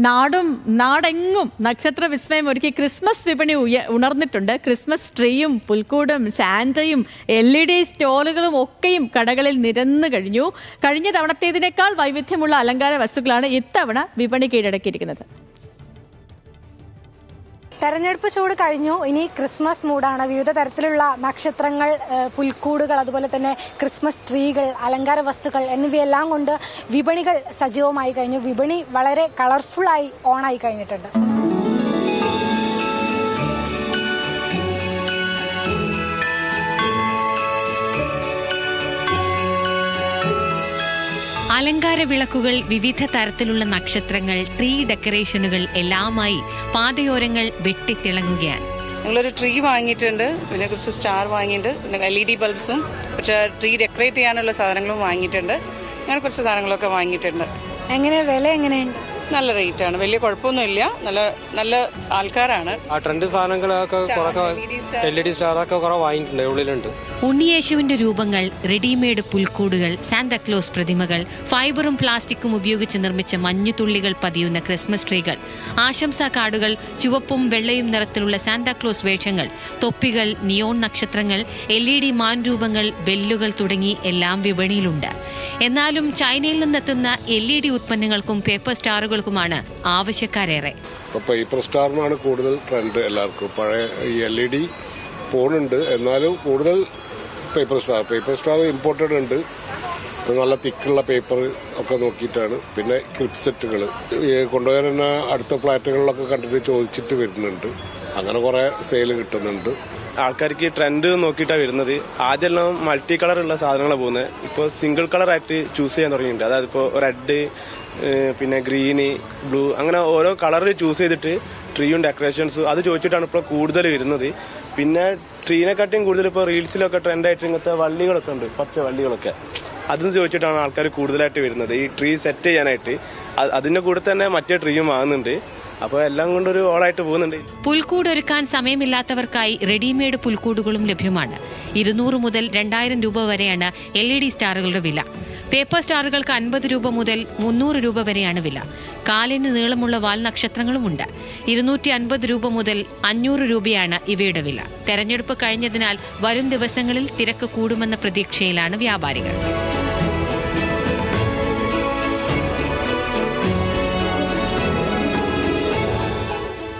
നാടും നാടെങ്ങും നക്ഷത്ര വിസ്മയം ഒരുക്കി ക്രിസ്മസ് വിപണി ഉണർന്നിട്ടുണ്ട്. ക്രിസ്മസ് ട്രീയും പുൽക്കൂടും സാന്റയും എൽ ഇ ഡി സ്റ്റോളുകളും ഒക്കെയും കടകളിൽ നിരന്നു കഴിഞ്ഞു. കഴിഞ്ഞ തവണത്തേതിനേക്കാൾ വൈവിധ്യമുള്ള അലങ്കാര വസ്തുക്കളാണ് ഇത്തവണ വിപണി കീഴടക്കിയിരിക്കുന്നത്. തെരഞ്ഞെടുപ്പ് ചൂട് കഴിഞ്ഞു. ഇനി ക്രിസ്മസ് മൂഡാണ്. വിവിധ തരത്തിലുള്ള നക്ഷത്രങ്ങൾ പുൽക്കൂടുകൾ അതുപോലെ തന്നെ ക്രിസ്മസ് ട്രീകൾ അലങ്കാര വസ്തുക്കൾ എന്നിവയെല്ലാം കൊണ്ട് വിപണികൾ സജീവമായി കഴിഞ്ഞു. വിപണി വളരെ കളർഫുള്ളായി ഓണായി കഴിഞ്ഞിട്ടുണ്ട്. അലങ്കാര വിളക്കുകൾ വിവിധ തരത്തിലുള്ള നക്ഷത്രങ്ങൾ ട്രീ ഡെക്കറേഷനുകൾ എല്ലാമായി പാതയോരങ്ങൾ വെട്ടിത്തിളങ്ങുകയാണ്. ഞങ്ങളൊരു ട്രീ വാങ്ങിയിട്ടുണ്ട്. പിന്നെ കുറച്ച് സ്റ്റാർ വാങ്ങിയിട്ടുണ്ട്. പിന്നെ എൽ ഇ ഡി ബൾബ്സും കുറച്ച് ട്രീ ഡെക്കറേറ്റ് ചെയ്യാനുള്ള സാധനങ്ങളും വാങ്ങിയിട്ടുണ്ട്. അങ്ങനെ കുറച്ച് സാധനങ്ങളൊക്കെ വാങ്ങിയിട്ടുണ്ട്. എങ്ങനെ? വില എങ്ങനെയുണ്ട്? നല്ല റേറ്റ് ആണ്. വലിയ കുഴപ്പമൊന്നുമില്ല. നല്ല നല്ല ആൾക്കാരാണ്. ആ ട്രെൻഡ് സാധനങ്ങളൊക്കെ കുറേ എൽ ഇ ഡി സ്റ്റാറൊക്കെ കുറെ വാങ്ങിയിട്ടുണ്ട് ഉള്ളിലുണ്ട്. ഉണ്ണിയേശുവിന്റെ രൂപങ്ങൾ റെഡിമെയ്ഡ് പുൽക്കൂടുകൾ സാന്താക്ലോസ് പ്രതിമകൾ ഫൈബറും പ്ലാസ്റ്റിക്കും ഉപയോഗിച്ച് നിർമ്മിച്ച മഞ്ഞുതുള്ളികൾ പതിയുന്ന ക്രിസ്മസ് ട്രീകൾ ആശംസാ കാർഡുകൾ ചുവപ്പും വെള്ളയും നിറത്തിലുള്ള സാന്താക്ലോസ് വേഷങ്ങൾ തൊപ്പികൾ നിയോൺ നക്ഷത്രങ്ങൾ എൽ ഇ ഡി മാൻരൂപങ്ങൾ ബെല്ലുകൾ തുടങ്ങി എല്ലാം വിപണിയിലുണ്ട്. എന്നാലും ചൈനയിൽ നിന്നെത്തുന്ന എൽ ഇ ഡി ഉത്പന്നങ്ങൾക്കും പേപ്പർ സ്റ്റാറുകൾക്കുമാണ് ആവശ്യക്കാരേറെ. പേപ്പർ സ്റ്റാറിനാണ് കൂടുതൽ ട്രെൻഡ് എല്ലാവർക്കും. പഴയ ഈ എൽ ഇ ഡി ഫോണുണ്ട് എന്നാലും കൂടുതൽ paper star paper star imported ഉണ്ട്. നല്ല തിക്കുള്ള പേപ്പർ ഒക്കെ നോക്കിയിട്ടാണ്. പിന്നെ ക്രിപ്സെറ്റുകൾ കൊണ്ടുപോയാൽ തന്നെ അടുത്ത ഫ്ലാറ്റുകളിലൊക്കെ കണ്ടിട്ട് ചോദിച്ചിട്ട് വരുന്നുണ്ട്. അങ്ങനെ കുറേ സെയിൽ കിട്ടുന്നുണ്ട്. ആൾക്കാർക്ക് ട്രെൻഡ് നോക്കിയിട്ടാണ് വരുന്നത്. ആദ്യമെല്ലാം മൾട്ടി കളർ ഉള്ള സാധനങ്ങളാണ് പോകുന്നത്. ഇപ്പോൾ സിംഗിൾ കളർ ആയിട്ട് ചൂസ് ചെയ്യാൻ തുടങ്ങിയിട്ടുണ്ട്. അതായത് ഇപ്പോൾ റെഡ് പിന്നെ ഗ്രീന് ബ്ലൂ അങ്ങനെ ഓരോ കളർ ചൂസ് ചെയ്തിട്ട് ട്രീയും ഡെക്കറേഷൻസും അത് ചോദിച്ചിട്ടാണ് ഇപ്പോൾ കൂടുതൽ വരുന്നത്. പിന്നെ ട്രീനെക്കാട്ടിയും കൂടുതൽ ഇപ്പോൾ റീൽസിലൊക്കെ ട്രെൻഡായിട്ട് ഇങ്ങനത്തെ വള്ളികളൊക്കെ ഉണ്ട്. പച്ച വള്ളികളൊക്കെ. അതും ചോദിച്ചിട്ടാണ് ആൾക്കാർ കൂടുതലായിട്ട് വരുന്നത്. ഈ ട്രീ സെറ്റ് ചെയ്യാനായിട്ട്. അതിന്റെ കൂടെ തന്നെ മറ്റേ ട്രീയും വാങ്ങുന്നുണ്ട്. അപ്പോൾ എല്ലാം കൊണ്ടൊരു പോകുന്നുണ്ട്. പുൽക്കൂട് ഒരുക്കാൻ സമയമില്ലാത്തവർക്കായി റെഡിമെയ്ഡ് പുൽക്കൂടുകളും ലഭ്യമാണ്. ഇരുന്നൂറ് മുതൽ രണ്ടായിരം രൂപ വരെയാണ് എൽ ഇ ഡി സ്റ്റാറുകളുടെ വില. പേപ്പർ സ്റ്റാറുകൾക്ക് അൻപത് രൂപ മുതൽ മുന്നൂറ് രൂപ വരെയാണ് വില. കാലിന് നീളമുള്ള വാൽ നക്ഷത്രങ്ങളുമുണ്ട്. ഇരുന്നൂറ്റി അൻപത് രൂപ മുതൽ അഞ്ഞൂറ് രൂപയാണ് ഇവയുടെ വില. തെരഞ്ഞെടുപ്പ് കഴിഞ്ഞതിനാൽ വരും ദിവസങ്ങളിൽ തിരക്ക് കൂടുമെന്ന പ്രതീക്ഷയിലാണ് വ്യാപാരികൾ.